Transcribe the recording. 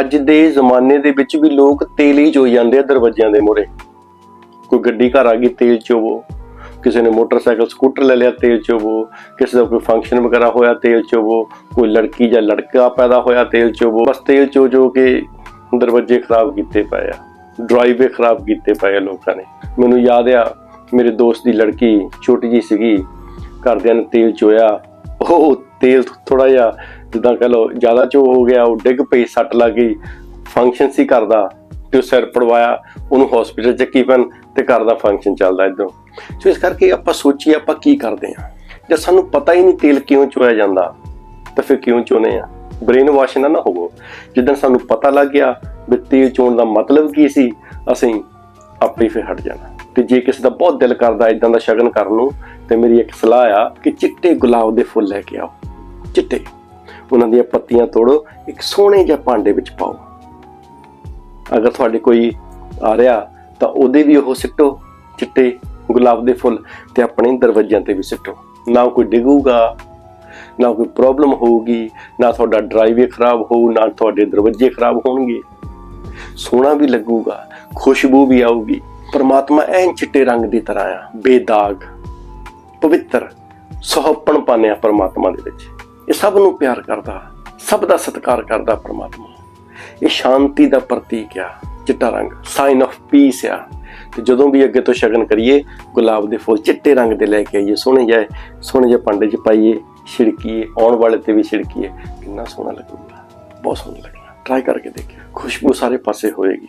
ਅੱਜ ਦੇ ਜ਼ਮਾਨੇ ਦੇ ਵਿੱਚ ਵੀ ਲੋਕ ਤੇਲ ਹੀ ਚੋਈ ਜਾਂਦੇ ਆ ਦਰਵਾਜ਼ਿਆਂ ਦੇ ਮੂਹਰੇ। ਕੋਈ ਗੱਡੀ ਘਰ ਆ ਗਈ, ਤੇਲ ਚੋਵੋ। ਕਿਸੇ ਨੇ ਮੋਟਰਸਾਈਕਲ, ਸਕੂਟਰ ਲੈ ਲਿਆ, ਤੇਲ ਚੋਵੋ। ਕਿਸੇ ਦਾ ਕੋਈ ਫੰਕਸ਼ਨ ਵਗੈਰਾ ਹੋਇਆ, ਤੇਲ ਚੋਵੋ। ਕੋਈ ਲੜਕੀ ਜਾਂ ਲੜਕਾ ਪੈਦਾ ਹੋਇਆ, ਤੇਲ ਚੋਵੋ। ਬਸ ਤੇਲ ਚੋ ਜੋ ਕੇ ਦਰਵਾਜ਼ੇ ਖਰਾਬ ਕੀਤੇ ਪਏ ਆ। ਡਰਾਈਵੇ ਖਰਾਬ ਕੀਤੇ ਪਏ ਆ ਲੋਕਾਂ ਨੇ। ਮੈਨੂੰ ਯਾਦ ਆ, ਮੇਰੇ ਦੋਸਤ ਦੀ ਲੜਕੀ ਛੋਟੀ ਜੀ ਸੀਗੀ। ਘਰਦਿਆਂ ਨੇ ਤੇਲ ਚੋਇਆ। ਉਹ ਤੇਲ ਥੋੜਾ ਜਿਹਾ, ਜਿੱਦਾਂ ਕਹ ਲਓ, ਜ਼ਿਆਦਾ ਚੋ ਹੋ ਗਿਆ, ਉਹ ਡਿੱਗ ਪਈ, ਸੱਟ ਲੱਗ ਗਈ ਫੰਕਸ਼ਨ ਸੀ ਕਰਦਾ ਤੇ ਉਹ ਸਿਰ ਪੜਵਾਇਆ, ਉਹਨੂੰ ਹਸਪੀਟਲ ਚੱਕੀ ਪੈਣ, ਤੇ ਘਰ ਦਾ ਫੰਕਸ਼ਨ ਚੱਲਦਾ ਇਧਰੋਂ। ਸੋ ਇਸ ਕਰਕੇ ਆਪਾਂ ਸੋਚੀਏ, ਆਪਾਂ ਕੀ ਕਰਦੇ ਆ ਜੇ ਸਾਨੂੰ ਪਤਾ ਹੀ ਨਹੀਂ ਤੇਲ ਕਿਉਂ ਚੋਇਆ ਜਾਂਦਾ, ਤਾਂ ਫਿਰ ਕਿਉਂ ਚੋਨੇ ਆ? ਬ੍ਰੇਨ ਵਾਸ਼ ਨਾ ਨਾ ਹੋਵੋ। ਜਿੱਦਣ ਸਾਨੂੰ ਪਤਾ ਲੱਗ ਗਿਆ ਵੀ ਤੇਲ ਚੋਣ ਦਾ ਮਤਲਬ ਕੀ ਸੀ, ਅਸੀਂ ਆਪੇ ਫਿਰ ਹਟ ਜਾਣਾ। ਤੇ ਜੇ ਕਿਸੇ ਦਾ ਬਹੁਤ ਦਿਲ ਕਰਦਾ ਇਦਾਂ ਦਾ ਸ਼ਗਨ ਕਰਨ ਨੂੰ, ਤੇ ਮੇਰੀ ਇੱਕ ਸਲਾਹ ਆ ਕਿ ਚਿੱਟੇ ਗੁਲਾਬ ਦੇ ਫੁੱਲ ਲੈ ਕੇ ਆਓ। ਚਿੱਟੇ। ਉਹਨਾਂ ਦੀਆਂ ਪੱਤੀਆਂ ਤੋੜੋ, ਇੱਕ ਸੋਹਣੇ ਜਿਹੇ ਭਾਂਡੇ ਵਿੱਚ ਪਾਓ। ਅਗਰ ਤੁਹਾਡੇ ਕੋਈ ਆ ਰਿਹਾ, ਤਾਂ ਉਹਦੇ ਵੀ ਉਹ ਸਿੱਟੋ, ਚਿੱਟੇ ਗੁਲਾਬ ਦੇ ਫੁੱਲ ਤੇ ਆਪਣੇ ਦਰਵਾਜ਼ਿਆਂ ਤੇ ਵੀ ਸਿੱਟੋ। ਨਾ ਕੋਈ ਡਿੱਗੂਗਾ, ਨਾ ਕੋਈ ਪ੍ਰੋਬਲਮ ਹੋਊਗੀ, ਨਾ ਤੁਹਾਡਾ ਡਰਾਈਵੇ ਖਰਾਬ ਹੋਊ, ਨਾ ਤੁਹਾਡੇ ਦਰਵਾਜ਼ੇ ਖਰਾਬ ਹੋਣਗੇ। ਸੋਹਣਾ ਵੀ ਲੱਗੂਗਾ, ਖੁਸ਼ਬੂ ਵੀ ਆਊਗੀ। ਪਰਮਾਤਮਾ ਐਨ ਚਿੱਟੇ ਰੰਗ ਦੀ ਤਰ੍ਹਾਂ ਆ, ਬੇਦਾਗ, ਪਵਿੱਤਰ ਸੁਹੱਪਣ ਪਾਨਿਆ ਪਰਮਾਤਮਾ ਦੇ ਵਿੱਚ। ਇਹ ਸਭ ਨੂੰ ਪਿਆਰ ਕਰਦਾ, ਸਭ ਦਾ ਸਤਿਕਾਰ ਕਰਦਾ ਪਰਮਾਤਮਾ। ਇਹ ਸ਼ਾਂਤੀ ਦਾ ਪ੍ਰਤੀਕ ਆ, ਚਿੱਟਾ ਰੰਗ ਸਾਈਨ ਆਫ ਪੀਸ ਆ। ਤੇ ਜਦੋਂ ਵੀ ਅੱਗੇ ਤੋਂ ਸ਼ਗਨ ਕਰੀਏ, ਗੁਲਾਬ ਦੇ ਫੁੱਲ ਚਿੱਟੇ ਰੰਗ ਦੇ ਲੈ ਕੇ ਆਈਏ, ਸੋਹਣੇ ਜਾਏ ਸੋਹਣੇ ਜਿਹੇ ਭਾਂਡੇ 'ਚ ਪਾਈਏ, ਛਿੜਕੀਏ, ਆਉਣ ਵਾਲੇ ਤੇ ਵੀ ਛਿੜਕੀਏ, ਕਿੰਨਾ ਸੋਹਣਾ ਲੱਗੂਗਾ, ਬਹੁਤ ਸੋਹਣਾ ਲੱਗਣਾ। ਟਰਾਈ ਕਰਕੇ ਦੇਖਿਓ, ਖੁਸ਼ਬੂ ਸਾਰੇ ਪਾਸੇ ਹੋਏਗੀ।